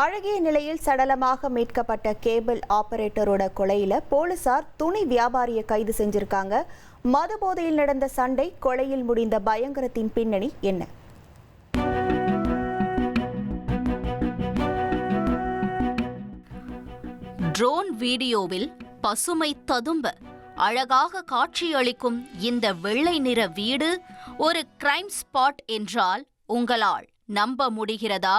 அழகிய நிலையில் சடலமாக மீட்கப்பட்ட கேபிள் ஆபரேட்டரோட கொலையில போலீசார் துணி வியாபாரியை கைது செஞ்சிருக்காங்க. மது போதையில் நடந்த சண்டை கொலையில் முடிந்த பயங்கரத்தின் பின்னணி என்ன? ட்ரோன் வீடியோவில் பசுமை ததும்ப அழகாக காட்சியளிக்கும் இந்த வெள்ளை நிற வீடு ஒரு கிரைம் ஸ்பாட் என்றால் உங்களால் நம்ப முடிகிறதா?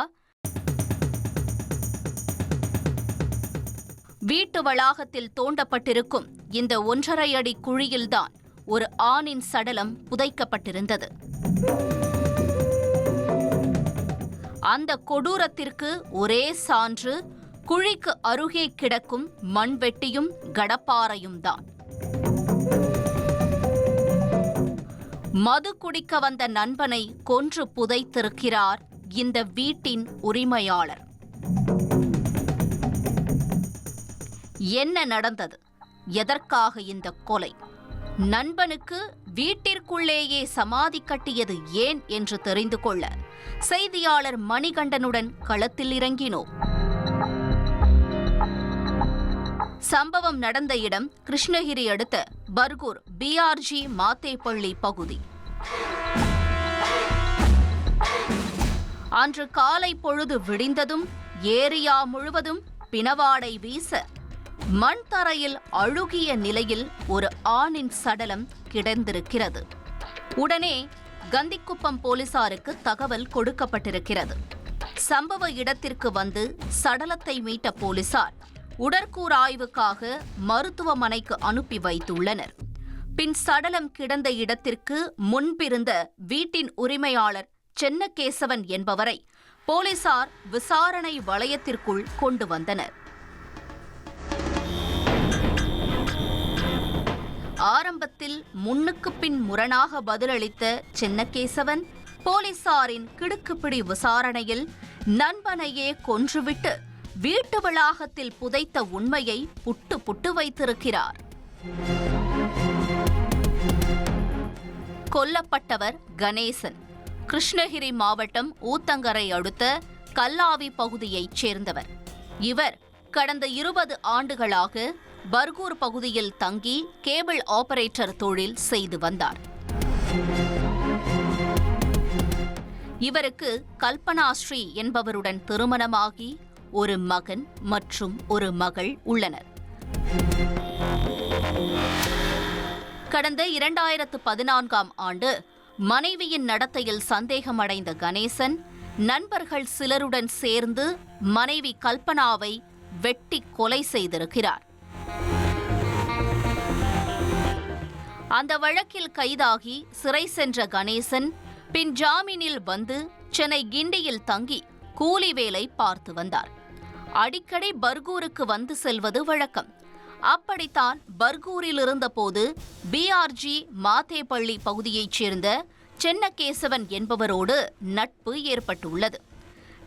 வீட்டு வளாகத்தில் தோண்டப்பட்டிருக்கும் இந்த ஒன்றரை அடி குழியில்தான் ஒரு ஆணின் சடலம் புதைக்கப்பட்டிருந்தது. அந்த கொடூரத்திற்கு ஒரே சான்று குழிக்கு அருகே கிடக்கும் மண்வெட்டியும் கடப்பாறையும் தான் மது குடிக்க வந்த நண்பனை கொன்று புதைத்திருக்கிறார் இந்த வீட்டின் உரிமையாளர். என்ன நடந்தது? எதற்காக இந்த கொலை? நண்பனுக்கு வீட்டிற்குள்ளேயே சமாதி கட்டியது ஏன் என்று தெரிந்து கொள்ள செய்தியாளர் மணிகண்டனுடன் களத்தில் இறங்கினோம். சம்பவம் நடந்த இடம் கிருஷ்ணகிரி அடுத்த பர்கூர் பிஆர்ஜி மாத்தேப்பள்ளி பகுதி. அன்று காலை பொழுது விடிந்ததும் ஏரியா முழுவதும் பிணவாடை வீச மண் தரையில் அழுகிய நிலையில் ஒரு ஆணின் சடலம் கிடந்திருக்கிறது. உடனே கந்திக்குப்பம் போலீசாருக்கு தகவல் கொடுக்கப்பட்டிருக்கிறது. சம்பவ இடத்திற்கு வந்து சடலத்தை மீட்ட போலீசார் உடற்கூறாய்வுக்காக மருத்துவமனைக்கு அனுப்பி வைத்துள்ளனர். பின் சடலம் கிடந்த இடத்திற்கு முன்பிருந்த வீட்டின் உரிமையாளர் சென்னகேசவன் என்பவரை போலீசார் விசாரணை வளையத்திற்குள் கொண்டு வந்தனர். ஆரம்பத்தில் முன்னுக்கு பின் முரணாக பதிலளித்த சின்னகேசவன் போலீசாரின் கிடுக்குப்பிடி விசாரணையில் நண்பனையே கொன்றுவிட்டு வீட்டு வளாகத்தில் புதைத்த உண்மையை புட்டு புட்டு வைத்திருக்கிறார். கொல்லப்பட்டவர் கணேசன். கிருஷ்ணகிரி மாவட்டம் ஊத்தங்கரை அடுத்த கல்லாவி பகுதியைச் சேர்ந்தவர். இவர் கடந்த இருபது ஆண்டுகளாக பர்கூர் பகுதியில் தங்கி கேபிள் ஆபரேட்டர் தொழில் செய்து வந்தார். இவருக்கு கல்பனா ஸ்ரீ என்பவருடன் திருமணமாகி ஒரு மகன் மற்றும் ஒரு மகள் உள்ளனர். கடந்த இரண்டாயிரத்து பதினான்காம் ஆண்டு மனைவியின் நடத்தையில் சந்தேகமடைந்த கணேசன் நண்பர்கள் சிலருடன் சேர்ந்து மனைவி கல்பனாவை வெட்டி கொலை செய்திருக்கிறார். அந்த வழக்கில் கைதாகி சிறை சென்ற கணேசன் பின் ஜாமீனில் வந்து சென்னை கிண்டியில் தங்கி கூலி வேலை பார்த்து வந்தார். அடிக்கடி பர்கூருக்கு வந்து செல்வது வழக்கம். அப்படித்தான் பர்கூரில் இருந்தபோது பிஆர்ஜி மாத்தேப்பள்ளி பகுதியைச் சேர்ந்த சென்னகேசவன் என்பவரோடு நட்பு ஏற்பட்டுள்ளது.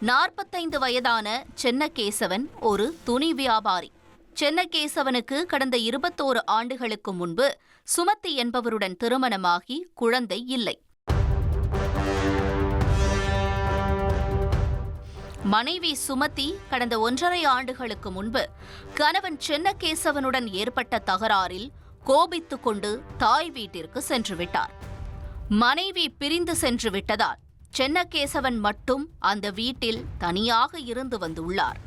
நாற்பத்தைந்து வயதான சென்னகேசவன் ஒரு துணி வியாபாரி. சென்னகேசவனுக்கு கடந்த இருபத்தோரு ஆண்டுகளுக்கு முன்பு சுமதி என்பவருடன் திருமணமாகி குழந்தை இல்லை. மனைவி சுமதி கடந்த ஒன்றரை ஆண்டுகளுக்கு முன்பு கணவன் சென்னகேசவனுடன் ஏற்பட்ட தகராறில் கோபித்துக் கொண்டு தாய் வீட்டிற்கு சென்றுவிட்டார் மனைவி பிரிந்து சென்று விட்டதால் சென்னகேசவன் மட்டும் அந்த வீட்டில் தனியாக இருந்து வந்துள்ளார்.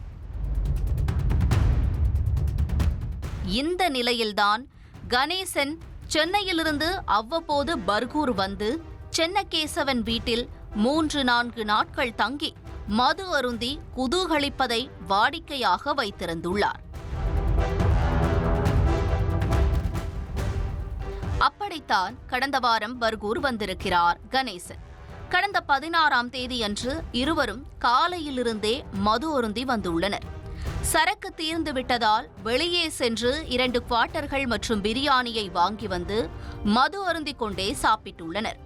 இந்த நிலையில்தான் கணேசன் சென்னையிலிருந்து அவ்வப்போது பர்கூர் வந்து சென்னகேசவன் வீட்டில் மூன்று நான்கு நாட்கள் தங்கி மது அருந்தி குதூகலிப்பதை வாடிக்கையாக வைத்திருந்துள்ளார். அப்படித்தான் கடந்த வாரம் பர்கூர் வந்திருக்கிறார் கணேசன். கடந்த பதினாறாம் தேதியன்று இருவரும் காலையிலிருந்தே மது அருந்தி வந்துள்ளனர். சரக்கு தீர்ந்து விட்டதால் வெளியே சென்று இரண்டு குவார்ட்டர்கள் மற்றும் பிரியாணியை வாங்கி வந்து மது அருந்திக் கொண்டே சாப்பிட்டுள்ளனர்.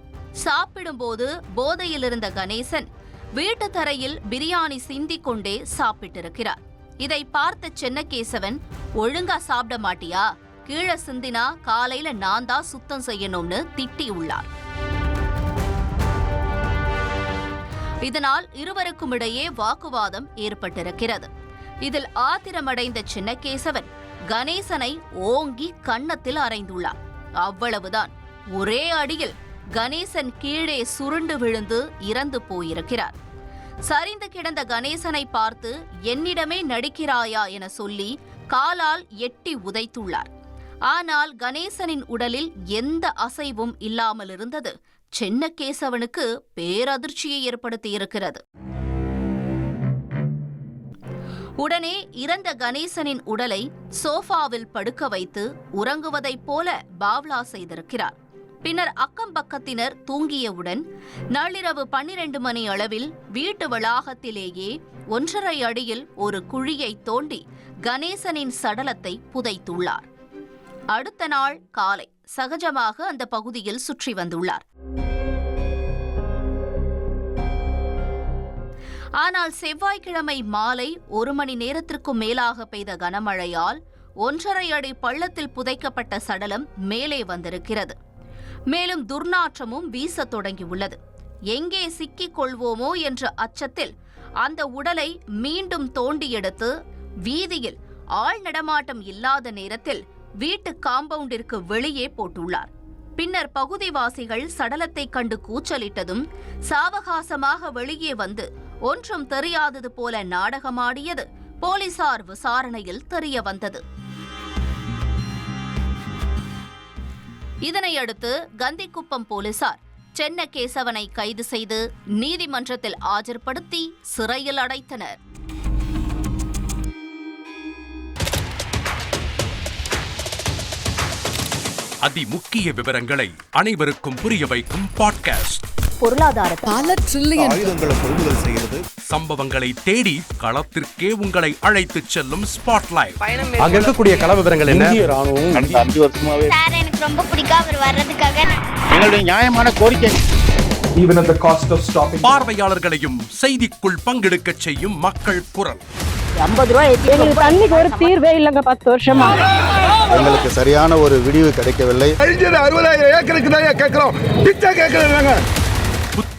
சாப்பிடும்போது போதையில் இருந்த கணேசன் வீட்டு தரையில் பிரியாணி சிந்திக் கொண்டே சாப்பிட்டிருக்கிறார். இதை பார்த்த சென்னகேசவன் ஒழுங்கா சாப்பிட மாட்டியா? கீழே சிந்தினா காலையில நான் தான் சுத்தம் செய்யணும்னு திட்டியுள்ளார் இதனால் இருவருக்கும் இடையே வாக்குவாதம் ஏற்பட்டிருக்கிறது. இதில் ஆத்திரமடைந்த சின்னகேசவன் கணேசனை ஓங்கி கன்னத்தில் அறைந்துள்ளார் அவ்வளவுதான். ஒரே அடியில் கணேசன் கீழே சுருண்டு விழுந்து இறந்து போயிருக்கிறார். சரிந்து கிடந்த கணேசனை பார்த்து என்னிடமே நடிக்கிறாயா என சொல்லி காலால் எட்டி உதைத்துள்ளார். ஆனால் கணேசனின் உடலில் எந்த அசைவும் இல்லாமல் இருந்தது சின்னகேசவனுக்கு பேரதிர்ச்சியை ஏற்படுத்தியிருக்கிறது. உடனே இறந்த கணேசனின் உடலை சோஃபாவில் படுக்க வைத்து உறங்குவதைப் போல பாவ்லா செய்திருக்கிறார். பின்னர் அக்கம் பக்கத்தினர் தூங்கியவுடன் நள்ளிரவு பன்னிரண்டு மணி அளவில் வீட்டு வளாகத்திலேயே ஒன்றரை அடியில் ஒரு குழியை தோண்டி கணேசனின் சடலத்தை புதைத்துள்ளார். அடுத்த நாள் காலை சகஜமாக அந்த பகுதியில் சுற்றி வந்துள்ளார். ஆனால் செவ்வாய்க்கிழமை மாலை ஒரு மணி நேரத்திற்கும் மேலாக பெய்த கனமழையால் ஒன்றரை அடி பள்ளத்தில் புதைக்கப்பட்ட சடலம் மேலே வந்திருக்கிறது. மேலும் துர்நாற்றமும் வீசத் தொடங்கியுள்ளது. எங்கே சிக்கிக் கொள்வோமோ என்ற அச்சத்தில் அந்த உடலை மீண்டும் தோண்டி எடுத்து வீதியில் ஆள் நடமாட்டம் இல்லாத நேரத்தில் வீட்டு காம்பவுண்டிற்கு வெளியே போட்டுள்ளார். பின்னர் பகுதிவாசிகள் சடலத்தை கண்டு கூச்சலிட்டதும் சாவகாசமாக வெளியே வந்து ஒன்றும் தெரியாதது போல நாடகமாடியது. போலீசார் விசாரணையில் தெரிய வந்தது. இதனையடுத்து கந்திக்குப்பம் போலீசார் சென்னகேசவனை கைது செய்து நீதிமன்றத்தில் ஆஜர்படுத்தி சிறையில் அடைத்தனர். அதிமுக்கிய விவரங்களை அனைவருக்கும் புரிய வைக்கும் பாட்காஸ்ட். பொருளாதாரத்தை பல ட்ரில்லியன் ஆயுதங்களை கொள்முதல் செய்கிறது. சம்பவங்களை தேடி களத்திற்கே உங்களை அழைத்துச் செல்லும் ஸ்பாட்லைட் அங்க இருக்கக்கூடிய கள விவரங்கள் என்ன? இந்திய ராணுவம் கடந்த அஞ்சு வருஷமாவே சார் எனக்கு ரொம்ப பிடிக்கும் அவர் வர்றதுக்காக. நான் எங்களுடைய நியாயமான கோரிக்கை. Even at the cost of stopping. பார்வையாளர்களையும் செய்திக்குள் பங்கெடுக்கச் செய்யும் மக்கள் குரல். எங்களுக்கு தண்ணிக்கு ஒரு தீர்வே இல்லைங்க பத்து வருஷமா. எங்களுக்கு சரியான ஒரு விடிவு கிடைக்கவில்லை. அறுபதாயிரம் ஏக்கருக்கு தான் கேட்கிறோம். பிச்சை கேட்கறாங்க